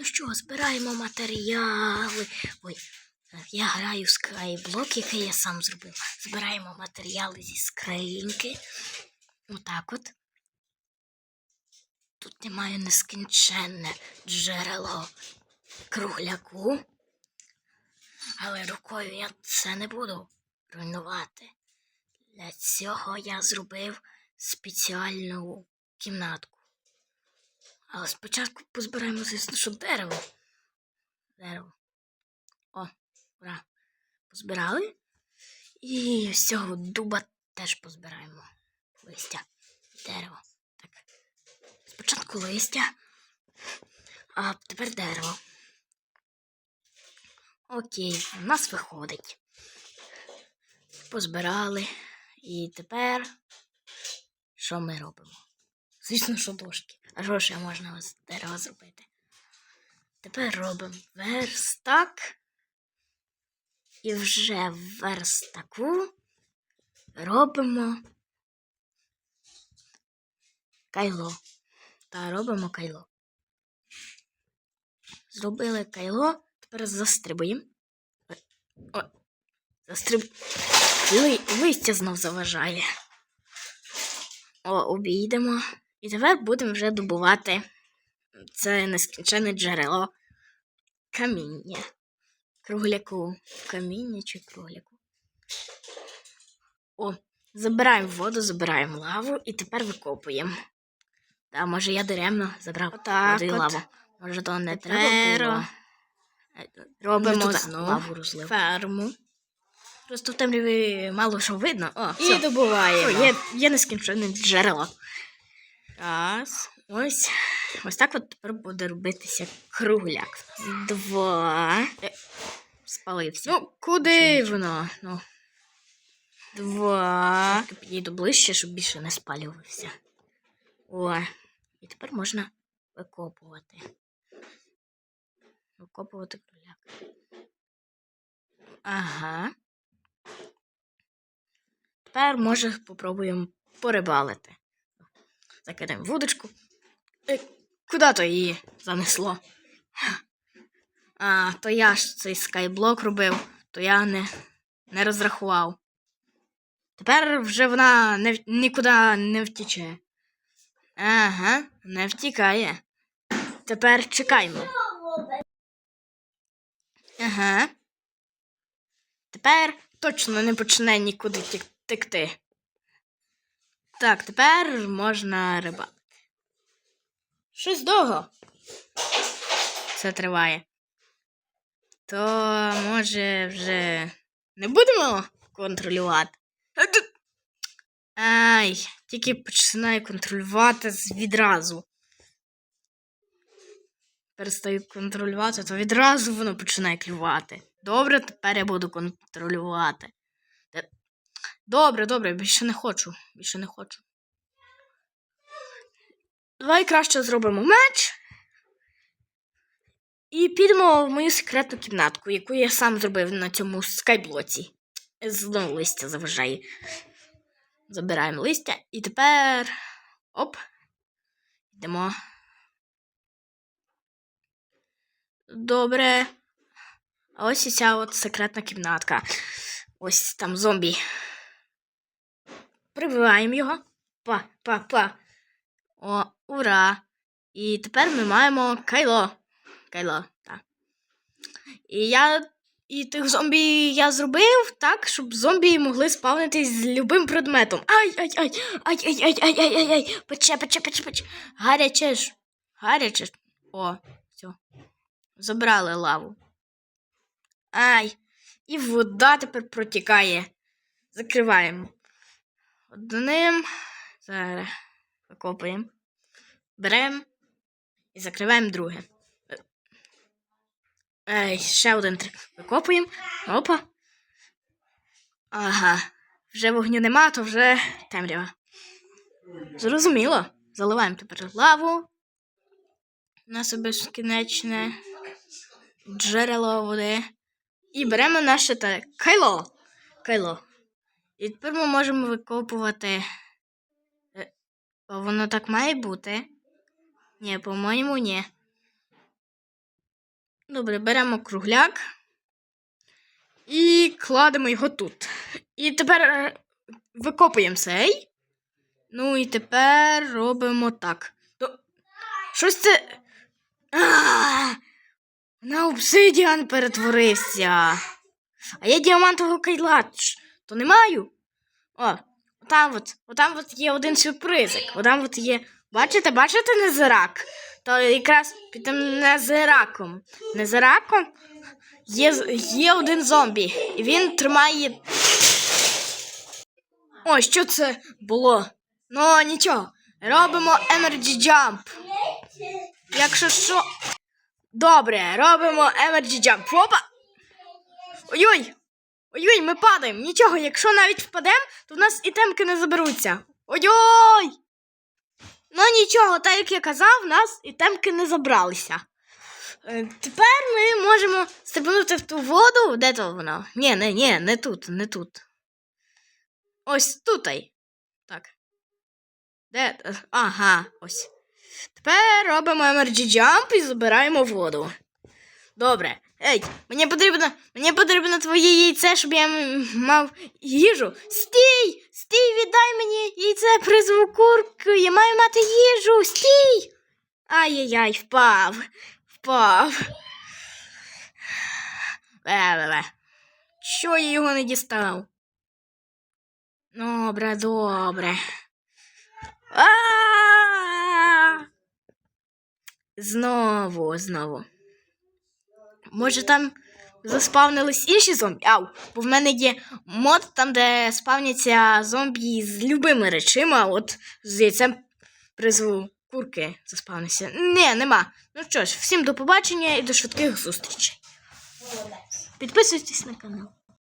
Ну що, збираємо матеріали. Ой, я граю в скайблок, який я сам зробив. Збираємо матеріали зі скриньки. Отак от. Тут немає нескінченне джерело кругляку. Але рукою я це не буду руйнувати. Для цього я зробив спеціальну кімнатку. Але спочатку позбираємо, звісно, що дерево. Дерево. О, ура. Позбирали. І з цього дуба теж позбираємо листя. Дерево. Так. Спочатку листя, а тепер дерево. Окей, у нас виходить. Позбирали. І тепер що ми робимо? Звісно, що дошки. А можна з дерева зробити? Тепер робимо верстак. І вже в верстаку робимо кайло. Та робимо кайло. Зробили кайло, тепер застрибуємо. О, застриб... Ли... Листя знов заважає. О, обійдемо. І тепер будемо вже добувати це нескінченне джерело каміння. Кругляку. Каміння чи кругляку. О, забираємо воду, забираємо лаву і тепер викопуємо. Та може я даремно забрав воду і лаву. Може, то не треба було. Робимо Не туди знов лаву розлив. ферму. Просто в темряві мало що видно. О, І добуваємо. О, є, є нескінченне джерело. Раз. Ось. Ось так от тепер буде робитися кругляк. Два. Е, Спалився. Ну, куди воно? Ну, Два. підійду ближче, щоб більше не спалювався. О, і тепер можна викопувати. Викопувати кругляк. Ага. Тепер, може, попробуємо порибалити. Закидаємо вудочку. Е, куди то її занесло? А, то я ж цей скайблок робив, то я не, не розрахував. Тепер вже вона не, нікуди не втіче. Ага, не втікає. Тепер чекаймо. Ага. Тепер точно не почне нікуди текти. Так, тепер можна рибалити. Щось довго. Це триває. То може вже не будемо контролювати. Ай, тільки починаю контролювати відразу. Перестаю контролювати, то відразу воно починає клювати. Добре, тепер я буду контролювати. Добре, добре, більше не хочу. Більше не хочу. Давай краще зробимо меч. І підемо в мою секретну кімнатку, яку я сам зробив на цьому скайблоці. Знову листя заважає. Забираємо листя і тепер. Оп. Йдемо. Добре. Ось і ця от секретна кімнатка. Ось там зомбі. Прибиваємо його. Па-па-па. О, ура! І тепер ми маємо кайло. Кайло, так. І я. І тих зомбі я зробив так, щоб зомбі могли спавнитись з любим предметом. Ай-ай-ай! Ай-ай-ай-ай-ай-ай-ай! Пече, пече, пече, пече. Гаряче ж. Гаряче ж. О, все. Забрали лаву. Ай! І вода тепер протікає. Закриваємо. Одним. Зараз викопуємо. Беремо і закриваємо друге. Ей, ще один трик. Викопуємо. Опа. Ага. Вже вогню нема, то вже темрява. Зрозуміло. Заливаємо тепер лаву. У нас безкінечне джерело води. І беремо наше те кайло. Кайло. І тепер ми можемо викопувати. Е, а Воно так має бути. Ні, по-моєму, ні. Добре, беремо кругляк і кладемо його тут. І тепер е, викопуємо цей. Ну і тепер робимо так. До... Щось це. А! На обсидіан перетворився. А я діамантового кайлач. То не маю. О, там от, отам от є один сюрпризик. Отам от є. Бачите, бачите незирак? То якраз під тим незираком. Незираком є, є один зомбі. І він тримає. О, що це було? Ну, нічого. Робимо Energy Jump. Якщо що. Добре, робимо Energy Jump. Опа! Ой-ой! Ой-ой, ми падаємо. Нічого, якщо навіть впадемо, то в нас і темки не заберуться. Ой-ой! Ну нічого, так як я казав, в нас і темки не забралися. Е, Тепер ми можемо стрибнути в ту воду. Де то вона? Ні, не, ні, не тут, не тут. Ось тутай. Так. Де? Ага, ось. Тепер робимо Energy Jump і забираємо воду. Добре. Ей, мені потрібно, мені потрібно твоє яйце, щоб я мав їжу. Стій! Стій, віддай мені яйце призву курки. Я маю мати їжу. Стій! Ай-яй-яй, впав. Впав. Ле-ле-ле. Що я його не дістав? Добре, добре. А! Знову, знову. Може там заспавнились інші зомбі? Ау, бо в мене є мод там, де спавняться зомбі з любими речима, от з яйцем призву курки заспавнися. Ні, нема. Ну що ж, всім до побачення і до швидких зустрічей. Підписуйтесь на канал.